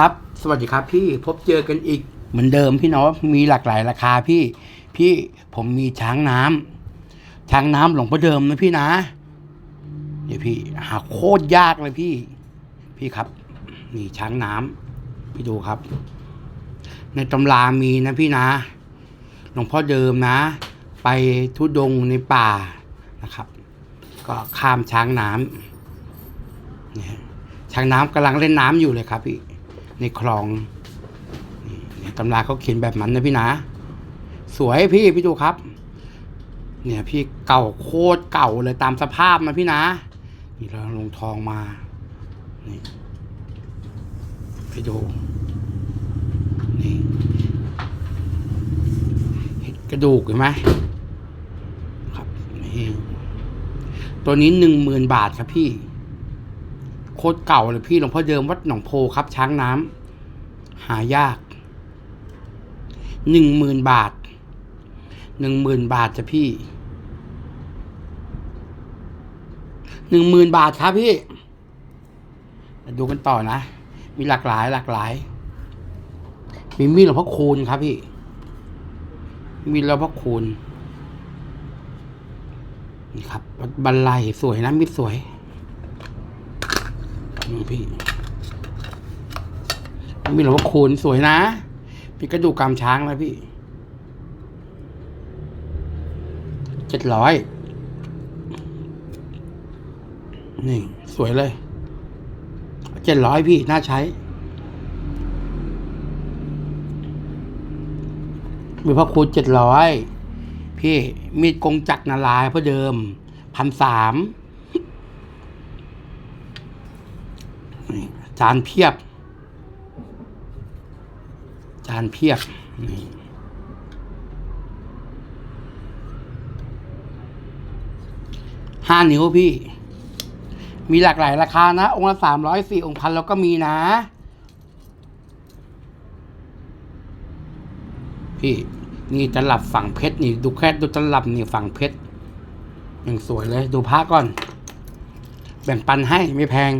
ครับ สวัสดีครับพี่พบเจอกันอีก เหมือนเดิมพี่เนาะมีหลากหลายราคาพี่ พี่ผมมีช้างน้ำช้างน้ำหลวงพ่อเดิมนะพี่นะเดี๋ยวพี่ หาโคตรยากเลยพี่ พี่ครับนี่ช้างน้ำพี่ดูครับ ในตำรามีนะพี่นะหลวงพ่อเดิมนะ ไปทุดงในป่านะครับ ก็ข้ามช้างน้ำเนี่ยช้างน้ำกำลังเล่นน้ำอยู่เลยครับพี่ ในคลองเนี่ในตำราเขาเขียนแบบนั้นนะพี่นะ สวยพี่พี่ดูครับ เนี่ยพี่เก่าโคตรเก่าเลยตามสภาพนะพี่นะ นี่เราลงทองมา นี่พี่ดู นี่เห็นกระดูกเห็นไหมครับนี่ตัวนี้หนึ่งหมื่นบาทครับพี่ โคตรเก่าเลยพี่หลวงพ่อเดิมวัดหนองโพครับช้างน้ำ หายากหนึ่งหมื่นบาทหนึ่งหมื่นบาทจ้ะพี่หนึ่งหมื่นบาทครับพี่ ดูกันต่อนะ มีหลากหลายหลากหลาย มีมีดหลวงพ่อคูณครับพี่ มีดหลวงพ่อคูณนี่ครับบันไลสวยนะมีดสวยอืมพี่ มีหลวงพ่อคูณสวยนะ มีกระดูกกามช้างนะพี่เจ็ดร้อยนี่ สวยเลยเจ็ดร้อยพี่ น่าใช้ มีพระคูณเจ็ดร้อยพี่ มีดกงจักรนาลายเพราะเดิมพันสามนี่จานเพียบ จานเพียบห้านิ้วพี่ มีหลากหลายราคานะ องค์ละสามร้อยสี่องค์พันแล้วก็มีนะ พี่นี่ตลับฝั่งเพชรนี่ดูแค่ดูตลับนี่ฝั่งเพชรยังสวยเลย ดูพระก่อน แบ่งปันให้ไม่แพง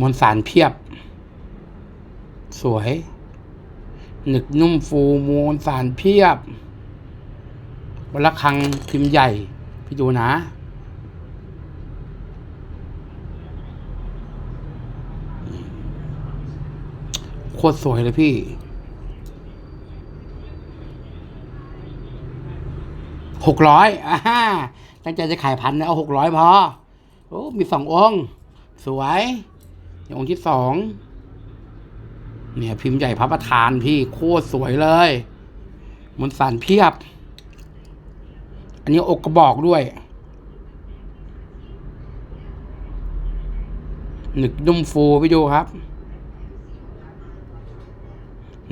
มวลสารเพียบ สวย หนึกนุ่มฟูมวลสารเพียบวัลคังพิมพ์ใหญ่ พี่ดูนะโคตรสวยเลยพี่ หกร้อยอ่าฮะตั้งใจจะขายพันนะเอาหกร้อยพอ โอ้ มีสององค์ สวย อย่างองค์ที่สองเนี่ยพิมพ์ใหญ่พระประธานพี่โคตรสวยเลยมนสารเพียบ อันนี้อกกระบอกด้วย หนึกนุ่มฟูไปดูครับ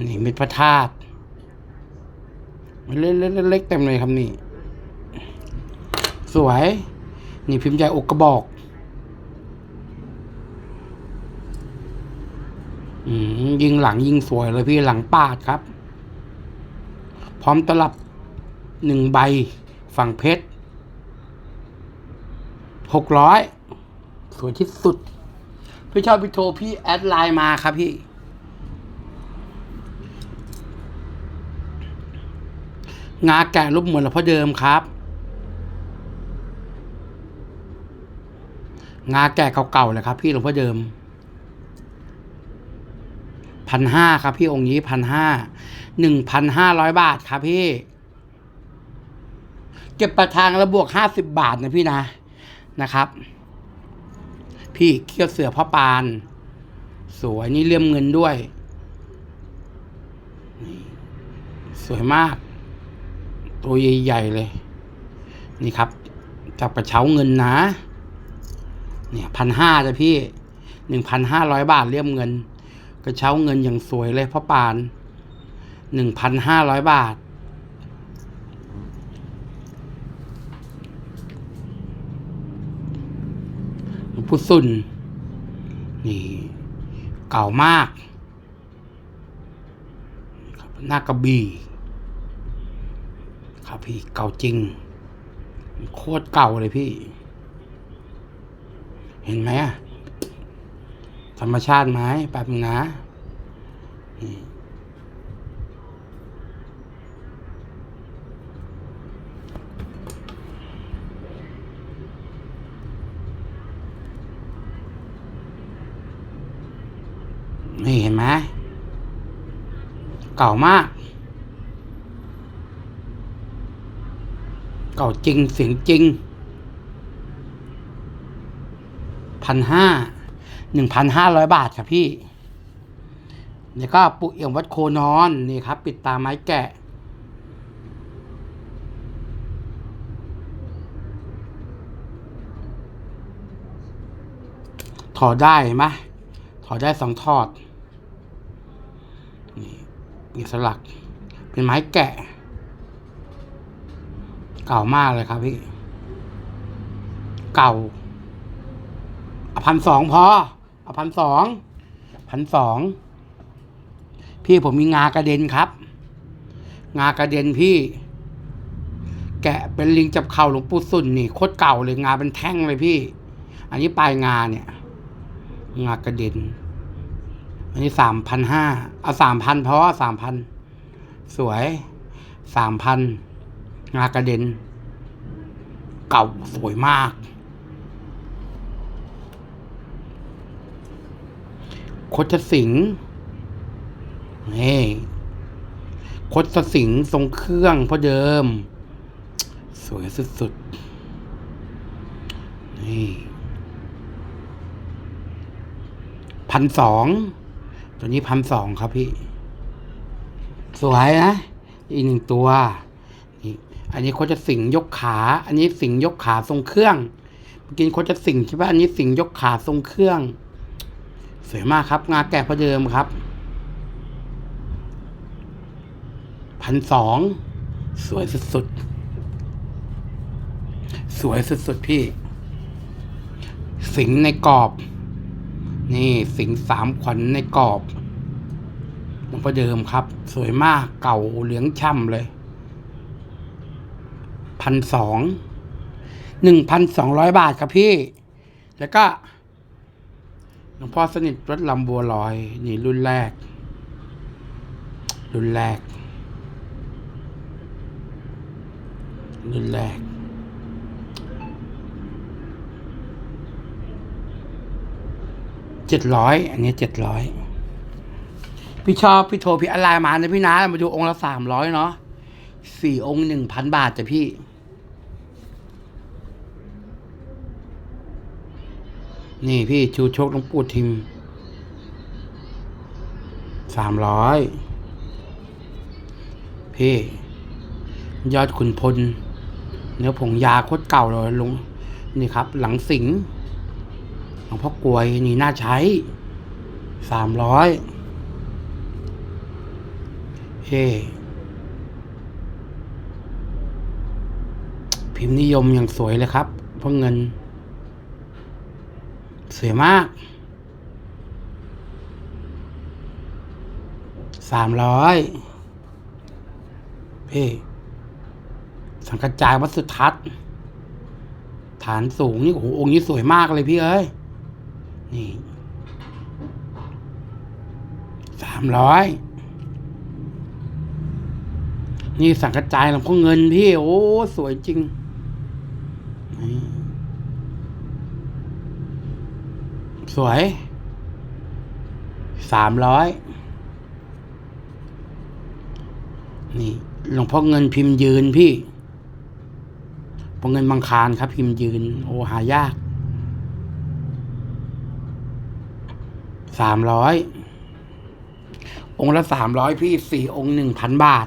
นี่เม็ดพระธาตุเล็กๆๆๆเต็มเลยครับนี่ สวย นี่พิมพ์ใหญ่อกกระบอก อืม ยิงหลังยิงสวยเลยพี่หลังปาดครับ พร้อมตลับหนึ่งใบฝั่งเพชรหกร้อยสวยที่สุด พี่ชอบพี่โทรพี่แอดไลน์มาครับพี่ งาแกะรูปเหมือนหลวงพ่อเดิมครับ งาแกะเก่าๆเลยครับพี่หลวงพ่อเดิม พันห้าครับพี่องค์นี้พันห้าหนึ่งพันห้าร้อยบาทครับพี่ เก็บประทางแล้วบวกห้าสิบบาทนะพี่นะนะครับ พี่เขี้ยวเสือพ่อปาน สวยนี่เลี่ยมเงินด้วย สวยมาก ตัวใหญ่ๆเลย นี่ครับจากกระเช้าเงินนะ เนี่ยพันห้าจ้ะพี่หนึ่งพันห้าร้อยบาทเลี่ยมเงิน กระเช้าเงินอย่างสวยเลยพ่อปานหนึ่งพันห้าร้อยบาท หลวงพุสุน นี่ เก่ามาก หน้ากระบี่ครับพี่เก่าจริง โคตรเก่าเลยพี่ เห็นไหมอะ ธรรมชาติไหมแป๊บนึงนะนี่เห็นไหมเก่ามาก เก่าจริงเสียงจริงพันห้า หนึ่งพันห้าร้อยบาทครับพี่แล้วก็ปุเอี่ยมวัดโคนอนนี่ครับ ปิดตาไม้แกะ ถอดได้ไหมถอดได้สองทอด นี่มีสลัก เป็นไม้แกะ เก่ามากเลยครับพี่ เก่าพันสองพอ เอาพันสองพันสองพี่ผมมีงากระเด็นครับ งากระเด็นพี่ แกะเป็นลิงจับเข่าหลวงปู่สุนนี่โคตรเก่าเลยงาเป็นแท่งเลยพี่ อันนี้ปลายงาเนี่ย งากระเด็น อันนี้สามพันห้าเอาสามพันเพอสามพันสวยสามพันงากระเด็น เก่าสวยมาก คดสิงห์นี่คดสิงทรงเครื่องเพราะเดิม สวยสุดๆนี่พันสองตัวนี้พันสองครับพี่ สวยนะ อีกหนึ่งตัวนี่อันนี้โคจะสิงยกขา อันนี้สิงยกขาทรงเครื่อง เมื่อกี้โคจะสิงใช่ปะอันนี้สิงยกขาทรงเครื่อง สวยมากครับ งาแกะพอเดิมครับพันสองสวยสุดๆ สวยสุดๆ พี่ สิงในกรอบ นี่สิงสามขวัญในกรอบหลวงพ่อเดิมครับ สวยมากเก่าเหลืองช่ำเลยพันสองหนึ่งพันสองร้อยบาทครับพี่ แล้วก็ ลวงพ่อสนิทรถลำบัวลอย นี่รุ่นแรก รุ่นแรก รุ่นแรก เจ็ดร้อยอันนี้เจ็ดร้อยพี่ชอบพี่โทรพี่อะไรมาเนะพี่นะมาดูองค์ละสามร้อยเนาะสี่องค์หนึ่งพันบาทจ้ะพี่ นี่พี่ชูชกหลวงปู่ทิมสามร้อยพี่ยอดขุนพล เนื้อผงยาโคตรเก่าเลยลุงนี่ครับ หลังสิงหลวงพ่อกลวยนี่น่าใช้สามร้อยเฮ้พิมพ์นิยมอย่างสวยเลยครับ เพราะเงิน สวยมากสามร้อยพี่สังกระจายวัดสุทัศน์ฐานสูงนี่โอ้โหองค์นี้สวยมากเลยพี่เอ้ย นี่สามร้อยนี่สังกระจายหลวงพ่อเงินพี่ โอ้ สวยจริงนี่ สวยสามร้อยนี่หลวงพ่อเงินพิมพ์ยืนพี่พอเงินบางคารครับ พิมพ์ยืน โอ้หายากสามร้อยองค์ละสามร้อยพี่สี่องค์หนึ่งพันบาท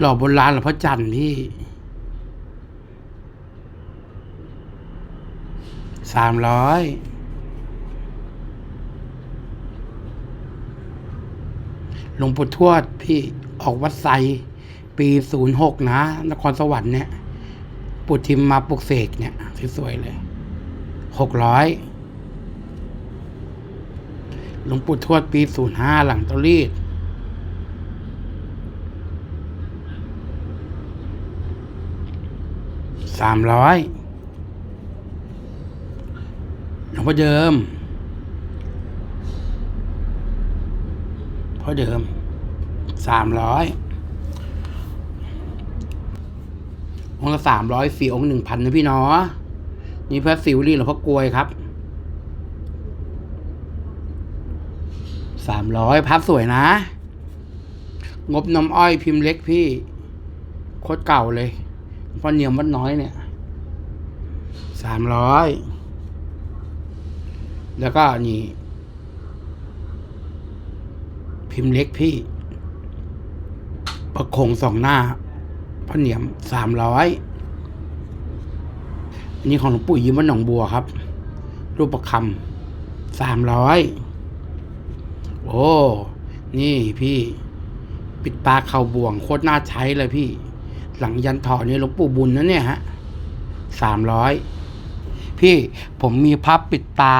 หล่อโบราณหลวงพ่อจันทร์พี่ สามร้อยหลวงปู่ทวดพี่ออกวัดไซปีศูนย์หกนะ นครสวรรค์เนี่ยปู่ทิมมาปลุกเสกเนี่ย สวยๆเลยหกร้อยหลวงปู่ทวดปีศูนย์ห้าหลังตรีดสามร้อยหลวง พ่อเดิม พ่อเดิม สามร้อยองค์ละสามร้อยสี่องค์หนึ่งพันนะพี่เนาะนี่พระสิวลีหลวงพ่อกลวยครับ สามร้อยพับสวยนะ งบน้ำอ้อยพิมพ์เล็กพี่ โคตรเก่าเลยเพราะเนียมวัดน้อยเนี่ย สามร้อย แล้วก็นี่ พิมพ์เล็กพี่ ประคงสองหน้าพระเหนียมสามร้อยอันนี้ของหลวงปู่ยิ้มวัดหนองบัวครับ รูปประคำสามร้อยโอ้ นี่พี่ ปิดปลาเข่าบ่วงโคตรน่าใช้เลยพี่ หลังยันถอนี่หลวงปู่บุญนะเนี่ยฮะสามร้อยพี่ผมมีพับปิดตา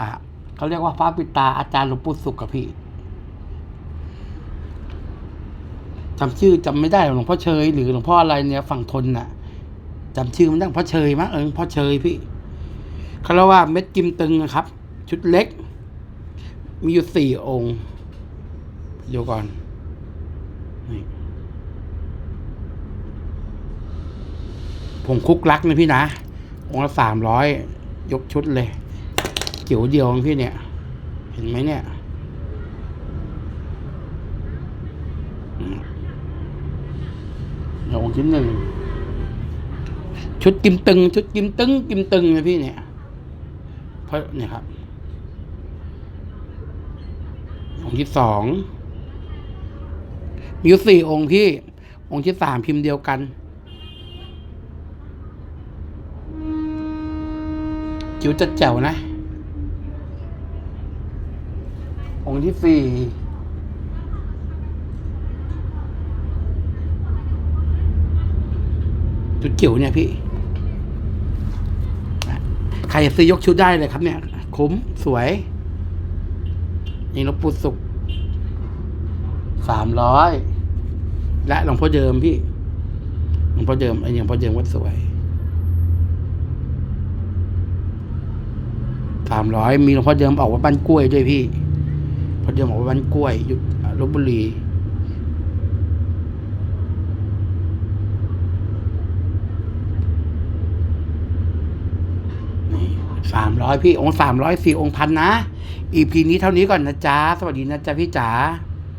อะเขาเรียกว่าพับปิตาอาจารย์หลวงปู่สุขกับพี่จำชื่อจำไม่ได้หลวงพ่อเชยหรือหลวงพ่ออะไรเนี่ยฝั่งทนน่ะจำชื่อมันได้งพ่อเชยมั้งเออพ่อเชยพี่เขาเรียกว่าเม็ดกิมตึงนะครับ ชุดเล็ก มีอยู่สี่องค์เดี๋ยวก่อนนี่ผงคุกลักนะพี่นะ องค์ละสามร้อยยกชุดเลย เกี่ยวเดียวของพี่เนี่ย เห็นไหมเนี่ยองค์ที่หนึ่ง ชุดกิมตึง ชุดกิมตึง กิมตึงนะพี่เนี่ยเพราะเนี่ยครับองค์ที่สองมีอยู่สี่องค์พี่ องค์ที่สามพิมพ์เดียวกัน จิ๋วจัดแจ๋วนะ องค์ที่สี่จุดจิ๋วเนี่ยพี่ ใครจะซื้อยกชุดได้เลยครับเนี่ย คุ้มสวยนี่หลวงปู่สุขสามร้อยและหลวงพ่อเดิมพี่หลวงพ่อเดิมไอ้หลวงพ่อเดิมวัดสวยสามร้อยมีหลวงพ่อเดิมออกว่าบ้านกล้วยด้วยพี่ พอเดิมออกว่าบ้านกล้วยอยู่ลบบุรีนี่สามร้อยพี่องค์สามร้อยสี่องค์พันนะอีพีนี้เท่านี้ก่อนนะจ๊ะ สวัสดีนะจ๊ะพี่จ๋า